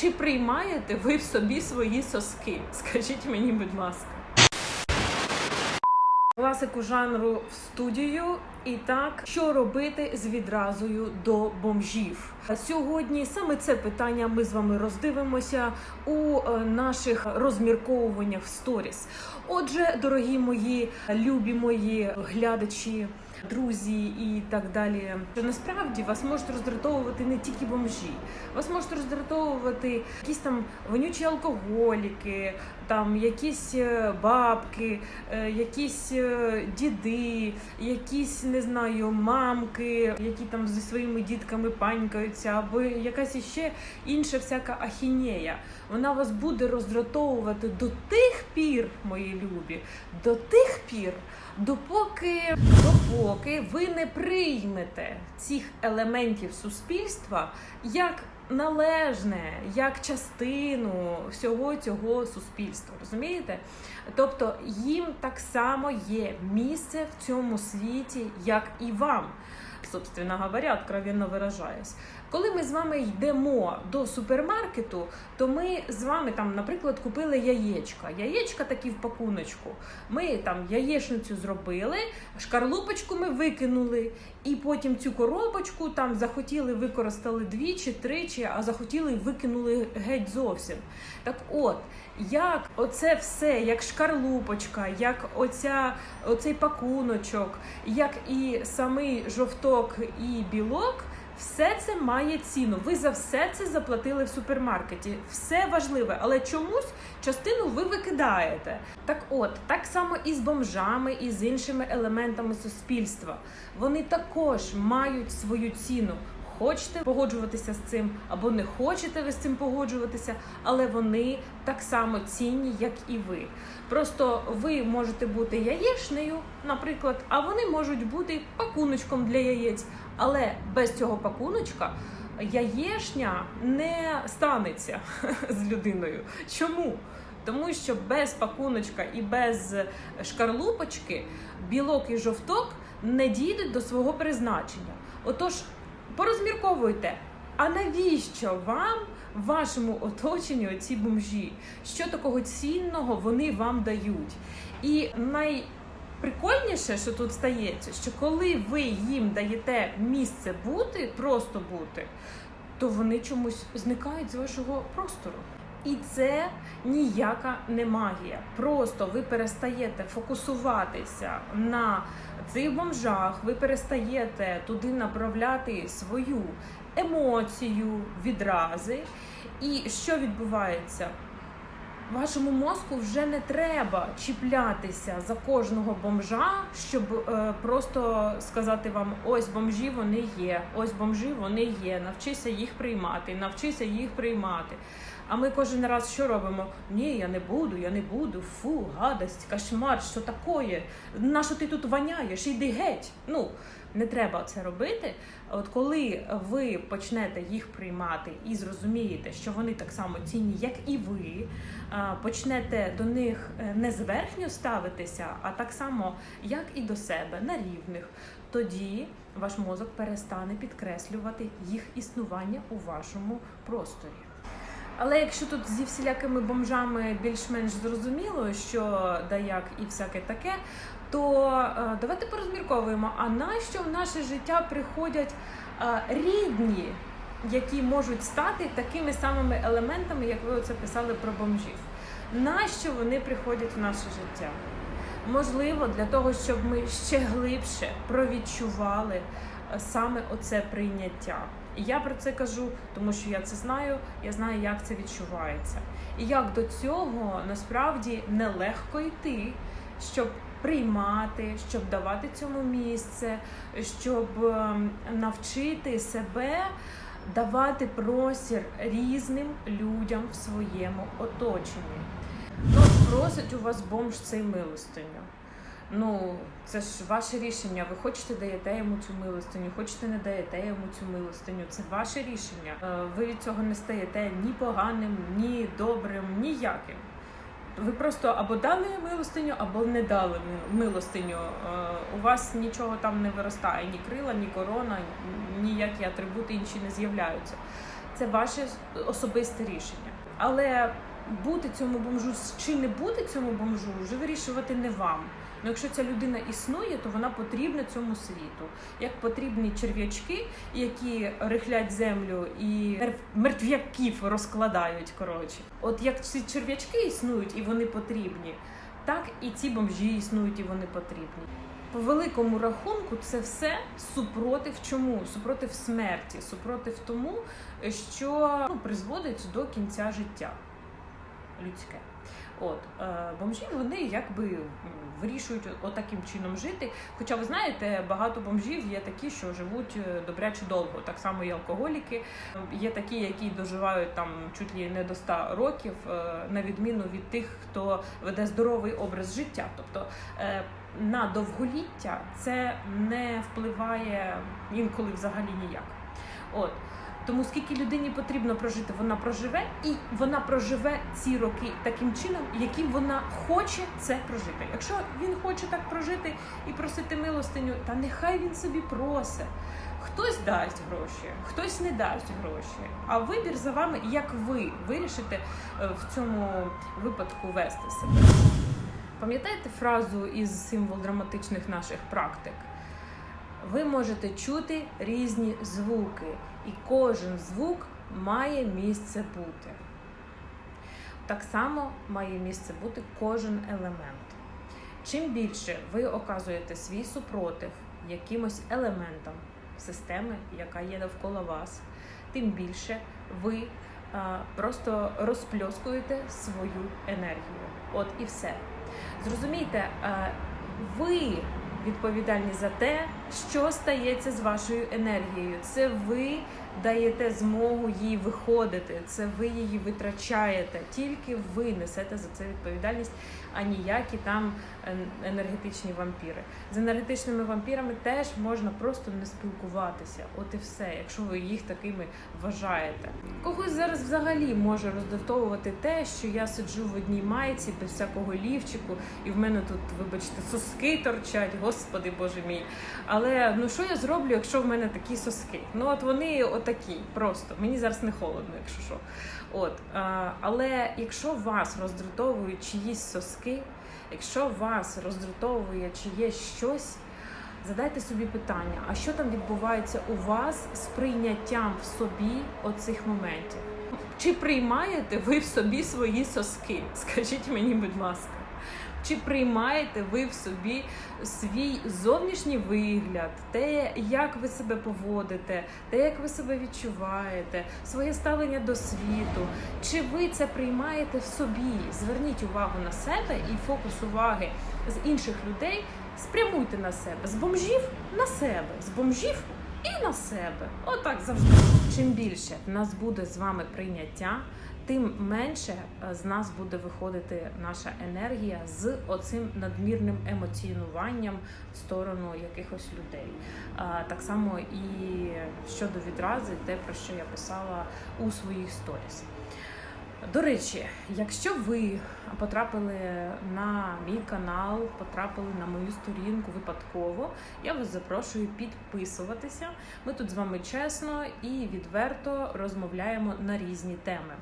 Чи приймаєте ви в собі свої соски? Скажіть мені, будь ласка. Класику жанру в студію. І так, що робити з відразою до бомжів? Сьогодні саме це питання ми з вами роздивимося у е, наших розмірковуваннях в сторіс. Отже, дорогі мої любі мої глядачі, друзі і так далі. Що насправді вас можуть роздратовувати не тільки бомжі, вас можуть роздратовувати якісь там вонючі алкоголіки, там якісь е, бабки, е, якісь діди, якісь не знаю, мамки, які там зі своїми дітками панькаються, або якась іще інша всяка ахінея. Вона вас буде роздратовувати до тих пір, мої любі, до тих пір, допоки, допоки ви не приймете цих елементів суспільства як належне, як частину всього цього суспільства. Розумієте? Тобто їм так само є місце в цьому світі, як і вам. Собственно говоря, откровенно виражаюсь. Коли ми з вами йдемо до супермаркету, то ми з вами там, наприклад, купили яєчка. Яєчка такі в пакуночку. Ми там яєчницю зробили, шкарлупочку ми викинули, і потім цю коробочку там захотіли використали двічі, тричі, а захотіли викинули геть зовсім. Так от, як оце все, як шкарлупочка, як оця, оцей пакуночок, як і самий жовток і білок. Все це має ціну. Ви за все це заплатили в супермаркеті. Все важливе, але чомусь частину ви викидаєте. Так от, так само і з бомжами, і з іншими елементами суспільства. Вони також мають свою ціну. Хочете погоджуватися з цим, або не хочете ви з цим погоджуватися, але вони так само цінні, як і ви. Просто ви можете бути яєчнею, наприклад, а вони можуть бути пакуночком для яєць. Але без цього пакуночка яєшня не станеться з людиною. Чому? Тому що без пакуночка і без шкарлупочки білок і жовток не дійдуть до свого призначення. Отож, порозмірковуйте, а навіщо вам в вашому оточенні оці бомжі? Що такого цінного вони вам дають? І най Прикольніше, що тут стається, що коли ви їм даєте місце бути, просто бути, то вони чомусь зникають з вашого простору. І це ніяка не магія. Просто ви перестаєте фокусуватися на цих бомжах, ви перестаєте туди направляти свою емоцію, відрази. І що відбувається? Вашому мозку вже не треба чіплятися за кожного бомжа, щоб е, просто сказати вам: ось бомжі вони є, ось бомжі вони є. Навчися їх приймати, навчися їх приймати. А ми кожен раз що робимо? Ні, я не буду, я не буду. Фу, гадость, кошмар, що такое? На що ти тут воняєш? Іди геть. Ну не треба це робити. От коли ви почнете їх приймати і зрозумієте, що вони так само цінні, як і ви, почнете до них е, не зверхньо ставитися, а так само, як і до себе, на рівних, тоді ваш мозок перестане підкреслювати їх існування у вашому просторі. Але якщо тут зі всілякими бомжами більш-менш зрозуміло, що да як і всяке таке, то е, давайте порозмірковуємо, а нащо в наше життя приходять е, рідні, які можуть стати такими самими елементами, як ви оце писали про бомжів? Нащо вони приходять в наше життя? Можливо, для того, щоб ми ще глибше провідчували е, саме оце прийняття. І я про це кажу, тому що я це знаю, я знаю, як це відчувається. І як до цього насправді нелегко йти, щоб приймати, щоб давати цьому місце, щоб ем, навчити себе давати простір різним людям в своєму оточенні. Ну, просить у вас бомж цей милостиню. Ну, це ж ваше рішення. Ви хочете даєте йому цю милостиню, хочете не даєте йому цю милостиню. Це ваше рішення. Е, Ви від цього не стаєте ні поганим, ні добрим, ніяким. Ви просто або дали милостиню, або не дали милостиню. Е, У вас нічого там не виростає, ні крила, ні корона, ніякі атрибути інші не з'являються. це ваше особисте рішення. Але бути цьому бомжу чи не бути цьому бомжу, вже вирішувати не вам. Ну, якщо ця людина існує, то вона потрібна цьому світу. Як потрібні черв'ячки, які рихлять землю і мертвяків розкладають. Коротше, от як ці черв'ячки існують і вони потрібні, так і ці бомжі існують і вони потрібні. По великому рахунку, це все супротив чому? Супротив смерті, супротив тому, що ну, призводить до кінця життя людське. От е, бомжі вони якби вирішують отаким чином жити. Хоча ви знаєте, багато бомжів є такі, що живуть е, добряче довго. Так само і алкоголіки. Є такі, які доживають там чуть ли не до 100 років, е, на відміну від тих, хто веде здоровий образ життя. Тобто на довголіття це не впливає інколи взагалі ніяк. От. Тому скільки людині потрібно прожити, вона проживе, і вона проживе ці роки таким чином, яким вона хоче це прожити. Якщо він хоче так прожити і просити милостиню, та нехай він собі просить. Хтось дасть гроші, хтось не дасть гроші. А вибір за вами, як ви вирішите е, в цьому випадку вести себе. Пам'ятаєте фразу із символ драматичних наших практик? Ви можете чути різні звуки, і кожен звук має місце бути. Так само має місце бути кожен елемент. Чим більше ви оказуєте свій супротив якимось елементам системи, яка є навколо вас, тим більше ви а, просто розпльоскуєте свою енергію. От і все. Зрозумійте, а, ви відповідальні за те, що стається з вашою енергією. Це ви даєте змогу їй виходити, це ви її витрачаєте. Тільки ви несете за це відповідальність, а ніякі там енергетичні вампіри. З енергетичними вампірами теж можна просто не спілкуватися. От і все, якщо ви їх такими вважаєте. Когось зараз взагалі може роздратовувати те, що я сиджу в одній майці без всякого лівчику, і в мене тут, вибачте, соски торчать, господи боже мій. Але ну що я зроблю, якщо в мене такі соски? Ну от вони отакі, просто мені зараз не холодно, якщо що. От а, але якщо вас роздратовують чиїсь соски, якщо вас роздратовує чиєсь щось. Задайте собі питання, а що там відбувається у вас з прийняттям в собі оцих моментів? Чи приймаєте ви в собі свої соски? Скажіть мені, будь ласка. Чи приймаєте ви в собі свій зовнішній вигляд, те, як ви себе поводите, те, як ви себе відчуваєте, своє ставлення до світу? Чи ви це приймаєте в собі? Зверніть увагу на себе і фокус уваги з інших людей спрямуйте на себе. З бомжів на себе, з бомжів і на себе. Отак завжди. Чим більше в нас буде з вами прийняття, тим менше е, з нас буде виходити наша енергія з оцим надмірним емоціонуванням в сторону якихось людей. Так само і щодо відрази, те про що я писала у своїх сторіс. До речі, якщо ви потрапили на мій канал, потрапили на мою сторінку випадково, я вас запрошую підписуватися. Ми тут з вами чесно і відверто розмовляємо на різні теми.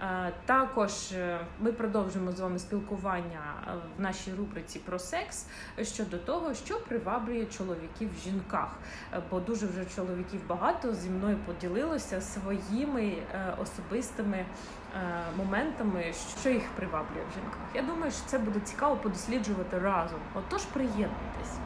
Е, Також е, ми продовжуємо з вами спілкування е, в нашій рубриці про секс щодо того, що приваблює чоловіків в жінках. Бо дуже вже чоловіків багато зі мною поділилося своїми особистими моментами, що їх приваблює в жінках. Я думаю, що це буде цікаво подосліджувати разом. Отож, приєднуйтесь.